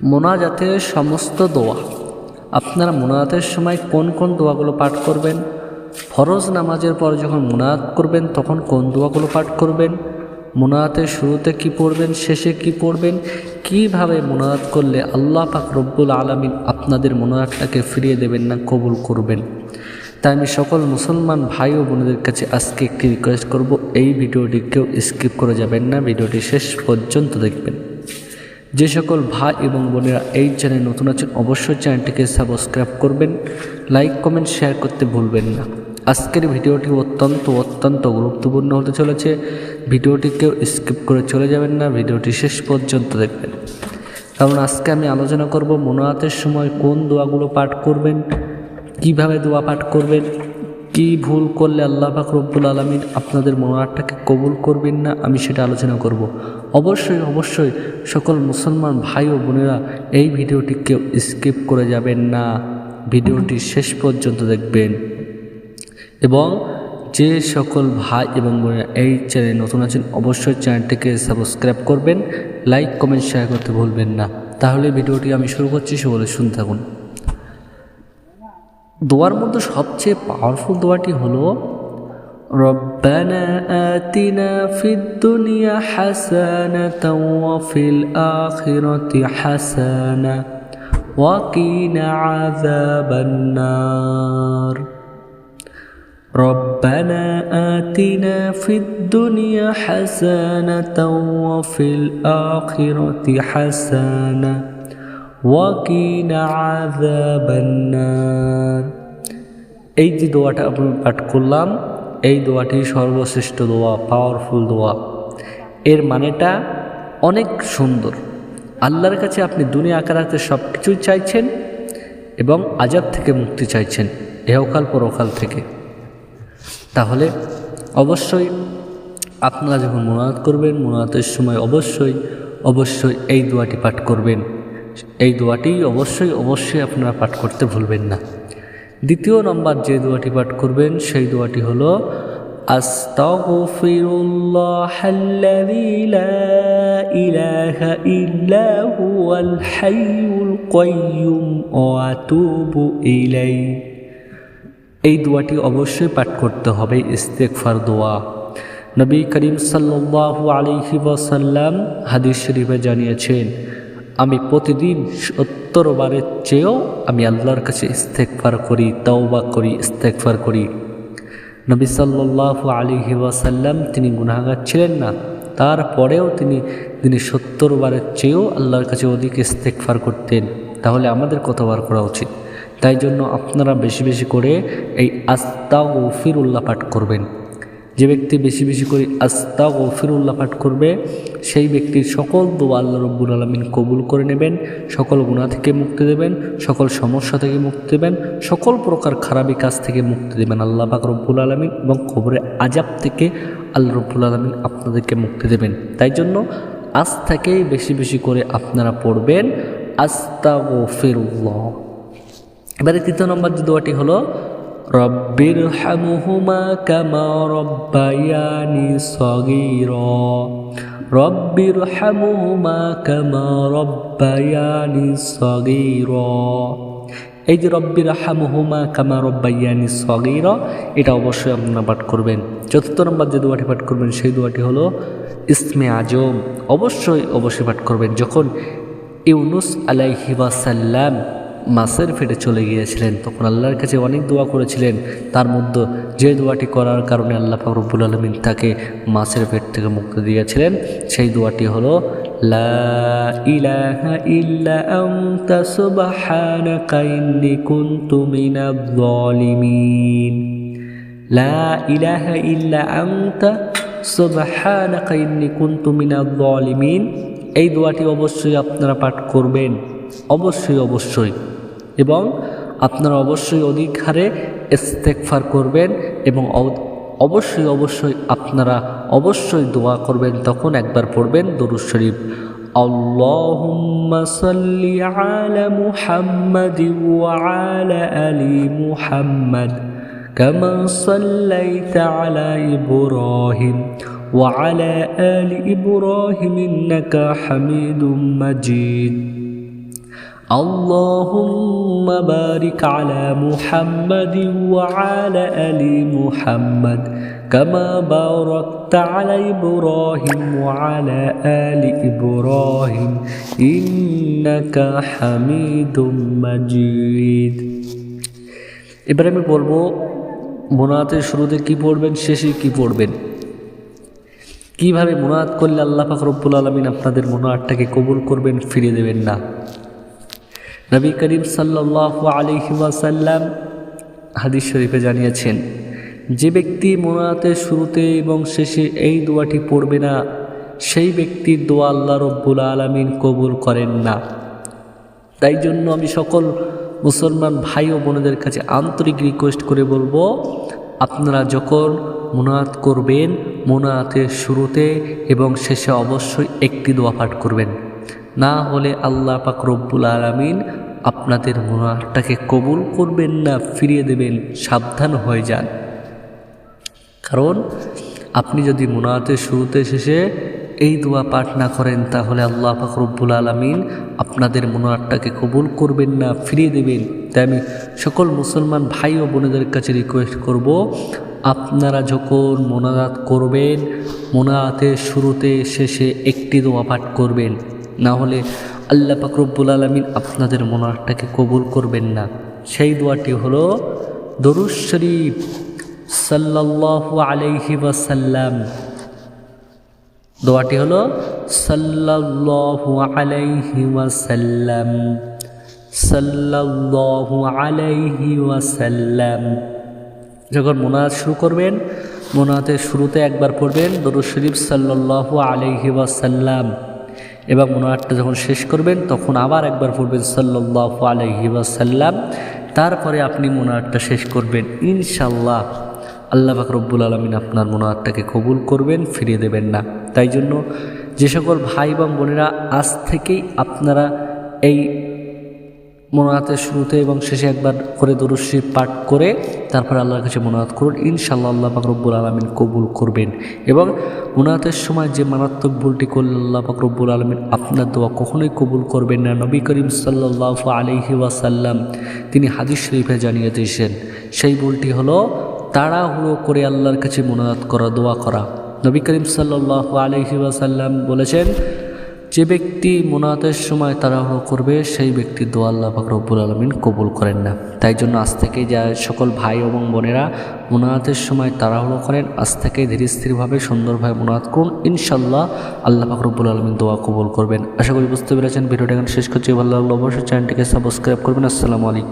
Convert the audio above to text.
মোনাজাতের সমস্ত দোয়া। আপনারা মোনাজাতের সময় কোন কোন দোয়াগুলো পাঠ করবেন? ফরজ নামাজের পর যখন মোনাজাত করবেন, তখন কোন দোয়াগুলো পাঠ করবেন? মোনাজাতের শুরুতে কি পড়বেন, শেষে কি পড়বেন? কীভাবে মোনাজাত করলে আল্লাহ পাক রব্বুল আলমিন আপনাদের মোনাজাতটাকে ফিরিয়ে দেবেন না, কবুল করবেন? তাই আমি সকল মুসলমান ভাই ও বোনদের কাছে আজকে একটি রিকোয়েস্ট করব, এই ভিডিওটি কেউ স্কিপ করে যাবেন না, ভিডিওটি শেষ পর্যন্ত দেখবেন। যে সকল ভাই এবং বোনেরা এই চ্যানেল নতুন আছেন, অবশ্যই চ্যানেলটিকে সাবস্ক্রাইব করবেন, লাইক, কমেন্ট, শেয়ার করতে ভুলবেন না। আজকের ভিডিওটি অত্যন্ত অত্যন্ত গুরুত্বপূর্ণ হতে চলেছে। ভিডিওটি কেউ স্কিপ করে চলে যাবেন না, ভিডিওটি শেষ পর্যন্ত দেখবেন। কারণ আজকে আমি আলোচনা করব মনোয়াতের সময় কোন দোয়াগুলো পাঠ করবেন, কীভাবে দোয়া পাঠ করবেন, কি ভুল করলে আল্লাহ পাক রব্বুল আলমিন আপনাদের মনোয়ারটাকে কবুল করবেন না, আমি সেটা আলোচনা করব। অবশ্যই অবশ্যই সকল মুসলমান ভাই ও বোনেরা এই ভিডিওটি কেউ স্কিপ করে যাবেন না। ভিডিওটি শেষ পর্যন্ত দেখবেন। এবং যে সকল ভাই এবং বোনেরা এই চ্যানেল নতুন আছেন, অবশ্যই চ্যানেলটিকে সাবস্ক্রাইব করবেন, লাইক, কমেন্ট, শেয়ার করতে ভুলবেন না। তাহলে ভিডিওটি আমি শুরু করছি সকলে শুনতে থাকুন। দোয়ার মধ্যে সবচেয়ে পাওয়ারফুল দোয়াটি হলো ربنا آتنا في الدنيا حسنة وفي الآخرة حسنة وقنا عذاب النار ربنا آتنا في الدنيا حسنة وفي الآخرة حسنة وقنا عذاب النار এই যে দোয়াটা আমি পাঠ করলাম এই দোয়াটি সর্বশ্রেষ্ঠ দোয়া পাওয়ারফুল দোয়া। এর মানেটা অনেক সুন্দর। আল্লাহর কাছে আপনি দুনিয়া আকারাতে সব কিছুই চাইছেন এবং আজাব থেকে মুক্তি চাইছেন, এ এহকাল পরকাল থেকে। তাহলে অবশ্যই আপনারা যখন মোনাজাত করবেন, মোনাজাতের সময় অবশ্যই অবশ্যই এই দোয়াটি পাঠ করবেন। এই দোয়াটি অবশ্যই অবশ্যই আপনারা পাঠ করতে ভুলবেন না। দ্বিতীয় নম্বর যে দোয়াটি পাঠ করবেন সেই দোয়াটি হলো আস্তাগফিরুল্লাহ الذي لا إله إلا هو الحي القيوم وأتوب إليه এই দোয়াটি অবশ্যই পাঠ করতে হবে ইস্তেকফার দোয়া নবী করিম সাল্লাল্লাহু আলাইহি ওয়াসাল্লাম হাদিস শরীফে জানিয়েছেন আমি প্রতিদিন সত্তর বারের চেয়েও আমি আল্লাহর কাছে ইস্তেকফার করি, তওবা করি ইস্তেকফার করি। নবী সাল্লাল্লাহু আলাইহি ওয়াসাল্লাম তিনি গুনাহগার ছিলেন না। তারপরেও তিনি তিনি সত্তর বারের চেয়েও আল্লাহর কাছে অধিক ইস্তেকফার করতেন। তাহলে আমাদের কতবার করা উচিত। তাই জন্য আপনারা বেশি বেশি করে এই আস্তা ও ফিরুল্লাহ পাঠ করবেন। যে ব্যক্তি বেশি বেশি করে আস্তা ও ফিরুল্লাহ পাঠ করবে, সেই ব্যক্তির সকল দোয়া আল্লাহ রব্বুল আলমিন কবুল করে নেবেন, সকল গুণা থেকে মুক্তি দেবেন, সকল সমস্যা থেকে মুক্তি দেবেন, সকল প্রকার খারাপি কাজ থেকে মুক্তি দেবেন আল্লাহ পাক রব্বুল আলমিন এবং খবরে আজাব থেকে আল্লাহ রব্বুল আলমিন আপনাদেরকে মুক্তি দেবেন। তাই জন্য আজ বেশি বেশি করে আপনারা পড়বেন আস্তা ও ফিরুল্লাহ এবারে তৃতীয় নম্বর যে দোয়াটি হলো রব্বির হামুহুমা কামা রব্বায়ানি সগীর। রব্বির হামুহুমা কামা রব্বায়ানি সগীর। এই যে রব্বির হামুহুমা কামা রব্বাইয়ানি সগীর, এটা অবশ্যই আপনারা পাঠ করবেন। চতুর্থ নম্বর যে দোয়াটি পাঠ করবেন, সেই দোয়াটি হলো, ইসমে আজম। অবশ্যই অবশ্যই পাঠ করবেন। যখন ইউনুস আলাইহি মাসের ফেটে চলে গিয়েছিলেন। তখন আল্লাহর কাছে অনেক দোয়া করেছিলেন। তার মধ্যে যে দোয়াটি করার কারণে আল্লাহ ফাকরুবুল আলমিন তাকে মাসের পেট থেকে মুক্তি দিয়েছিলেন। সেই দোয়াটি হলো, লা ইলাহা ইল্লা জালিমিন এই দোয়াটি অবশ্যই আপনারা পাঠ করবেন। অবশ্যই অবশ্যই। এবং আপনারা অবশ্যই অধিক হারে ইস্তেকফার করবেন এবং অবশ্যই অবশ্যই আপনারা অবশ্যই দোয়া করবেন তখন একবার পড়বেন দরুদ শরীফ اللهم صل على محمد وعلى آل محمد كما صليت على إبراهيم وعلى آل إبراهيم إنك حميد مجيد اللهم بارك على محمد وعلى آل محمد كما باركت على إبراهيم وعلى آل إبراهيم إنك حميد مجيد এবার আমি বলবো মোনাতের শুরুতে কি পড়বেন শেষে কি পড়বেন কিভাবে মোনাত করলে আল্লাহ পাক রব্বুল আলমিন আপনাদের মোনাতটাকে কবুল করবেন ফিরিয়ে দেবেন না নবী করিম সাল্লাহ আলহি ওয়াসাল্লাম হাদিস শরীফে জানিয়েছেন, যে ব্যক্তি মোনাতের শুরুতে এবং শেষে এই দোয়াটি পড়বে না, সেই ব্যক্তির দোয়া আল্লাহ রব্বুল আলমিন কবুল করেন না। তাই জন্য আমি সকল মুসলমান ভাই ও বোনদের কাছে আন্তরিক রিকোয়েস্ট করে বলব, আপনারা যখন মোনাত করবেন মোনাতের শুরুতে এবং শেষে অবশ্যই একটি দোয়া পাঠ করবেন। না হলে আল্লাহ পাক রব্বুল আলমিন আপনাদের মোনাতটাকে কবুল করবেন না, ফিরিয়ে দেবেন, সাবধান হয়ে যান। কারণ আপনি যদি মোনাতের শুরুতে শেষে এই দোয়া পাঠ না করেন, তাহলে আল্লাহ পাক রব্বুল আলমিন আপনাদের মোনারটাকে কবুল করবেন না, ফিরিয়ে দেবেন। তাই আমি সকল মুসলমান ভাই ও বোনেদের কাছে রিকোয়েস্ট করব, আপনারা যখন মোনাজাত করবেন মোনাতের শুরুতে শেষে একটি দোয়া পাঠ করবেন না হলে আল্লাহ পাক রব্বুল আলমিন আপনাদের মনারটাকে কবুল করবেন না। সেই দোয়াটি হলো দরুজ শরীফ সাল্লাল্লাহু আলাইহি ওয়াসাল্লাম। দোয়াটি হলো, সাল্লাল্লাহু আলাইহি ওয়াসাল্লাম। সাল্লাল্লাহু আলাইহি ওয়াসাল্লাম। যখন মোনাজ শুরু করবেন মোনাতে শুরুতে একবার পড়বেন, দরুদ শরীফ সাল্লাল্লাহু আলাইহি ওয়াসাল্লাম। এবং মোনাতটা যখন শেষ করবেন, তখন আবার একবার পড়বেন সাল্লাহ আলহিবাসাল্লাম তারপরে আপনি মোনাতটা শেষ করবেন। ইনশাল্লাহ আল্লাহ ফাকরব্বুল আলমিন আপনার মোনাতটাকে কবুল করবেন, ফিরিয়ে দেবেন না। তাই জন্য যে সকল ভাই বা বোনেরা আজ থেকেই আপনারা এই মোনাতের শুরুতে এবং শেষে একবার করে দরুশ্রী পাঠ করে তারপর আল্লাহর কাছে মোনাত করুন। ইনশাল্লাহ আল্লাহ ফাকরব্বুল আলমিন কবুল করবেন। এবং মোনাতের সময় যে মারাত্মক ভুলটি করলে আল্লাহ ফাকরব্বুল আলমিন আপনার দোয়া কখনোই কবুল করবেন না। নবী করিম সাল্লাহ আলহি ওয়াসাল্লাম তিনি হাদিস শরীফে জানিয়ে দিয়েছেন, সেই ভুলটি হলো তাড়াহুড়ো করে আল্লাহর কাছে মোনাজাত করা, দোয়া করা। নবী করিম সাল্লাহ আলহি ওয়াসাল্লাম বলেছেন যে ব্যক্তি মোনাতের সময় তাড়াহুড়ো করবে, সেই ব্যক্তি দোয়া আল্লাহ রব্বুল আলমিন কবুল করেন না। তাই জন্য আজ থেকে যা সকল ভাই এবং বোনেরা মোনাতের সময় তাড়াহুড়ো করেন, আজ থেকে ধীরে স্থিরভাবে সুন্দরভাবে মোনাত করুন। ইনশাল্লাহ আল্লাহ রব্বুল আলমিন দোয়া কবুল করবেন। আশা করি বুঝতে পেরেছেন। ভিডিওটা এখন শেষ করছি। ভালো লাগল অবশ্যই চ্যানেলটিকে সাবস্ক্রাইব করবেন। আসসালামু আলাইকুম।